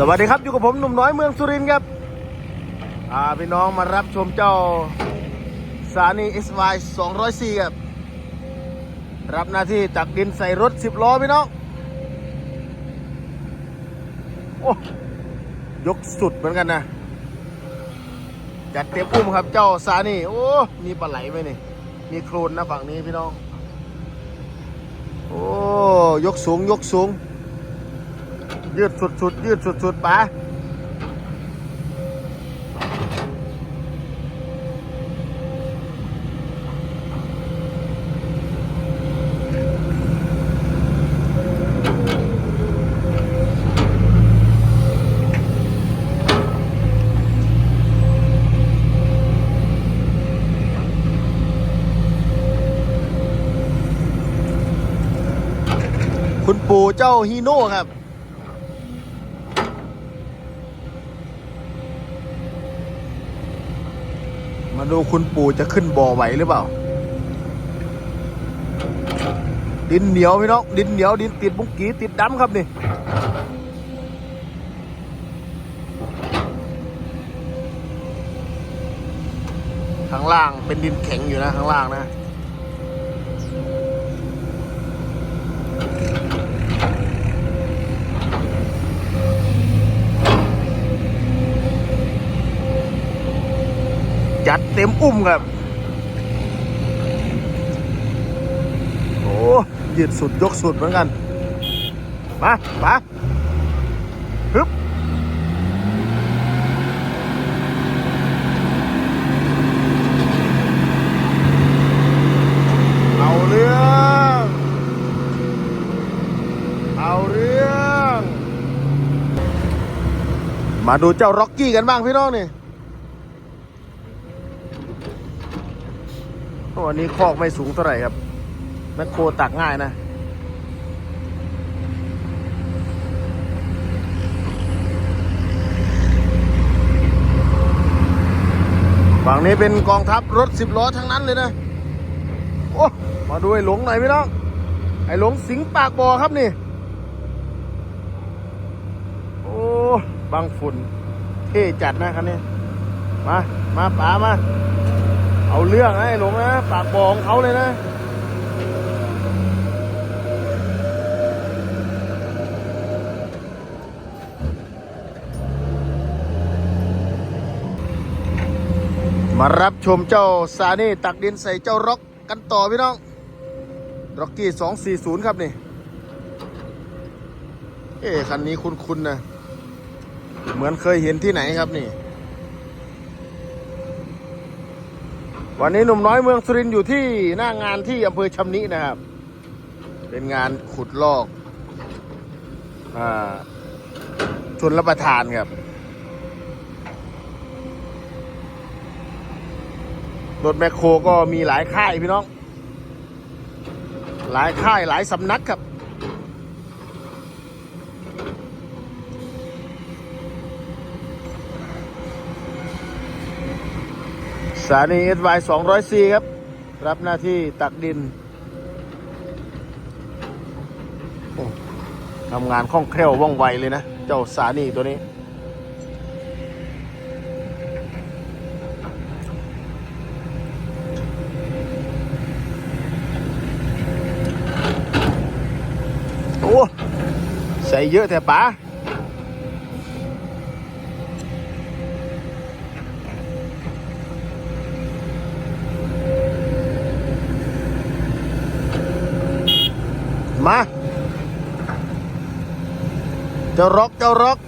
สวัสดีครับอยู่กับผมหนุ่มน้อยเมืองสุรินทร์ครับอ่าพี่น้องมารับชมเจ้าสานี SY 204ครับ รับหน้าที่ตักดินใส่รถ 10 ล้อพี่น้องโอ้ยกสุดเหมือนกันนะ จัดเต็มอุ้มครับเจ้าสานีโอ้ มีปลาไหลไหมนี่มีโคลนนะฝั่งนี้พี่น้อง โอ้ ยกสูงยกสูง ยืดสุดๆยืดสุดๆป๋าคุณปู่เจ้าฮีโน่ครับ มาดูคุณปู่จะขึ้นบ่อไหวหรือเปล่า ดินเหนียวพี่น้อง ดินเหนียวดินติดบุ้งกีติดดำครับนี่ข้างล่างเป็นดินแข็งอยู่นะข้างล่างนะ จัดเต็มอุ้มครับ โอ้ยืดสุดยกสุดเหมือนกัน มามาฮึบเอาเรื่อง เอาเรื่อง มาดูเจ้าร็อกกี้กันบ้างพี่น้องนี่ วันนี้คอกไม่สูงเท่าไหร่ครับแมคโครตักง่ายนะ ฝั่งนี้เป็นกองทัพรถสิบล้อทั้งนั้นเลยนะ โอ้ มาดูไอ้หลงหน่อยพี่น้อง ไอ้หลงสิงปากบ่อครับนี่ โอ้บังฝุ่น เท่จัดนะคันนี้ มา มาป๋ามา เอาเรื่องนะไอ้หลงนะปากบองเขาเลยนะมารับชมเจ้าซานี่ตักดินใส่เจ้าร็อกกันต่อพี่น้องร็อกกี้ 240 ครับนี่ เอ๊คันนี้คุ้นๆนะ เหมือนเคยเห็นที่ไหนครับนี่ วันนี้หนุ่มน้อยเมืองสุรินทร์อยู่ที่หน้างานที่อำเภอชำนินะครับ เป็นงานขุดลอกอชนรับประทานครับรถแมคโครก็มีหลายค่ายพี่น้อง หลายค่ายหลายสำนักครับ สถานีเอสวสองร้อยสี่ครับ รับหน้าที่ตักดินทำงานคล่องแคล่วว่องไวเลยนะ เจ้าสถานีตัวนี้ โอ้ ใส่เยอะแต่ป๋า มาเจ้าร็อกเจ้าร็อก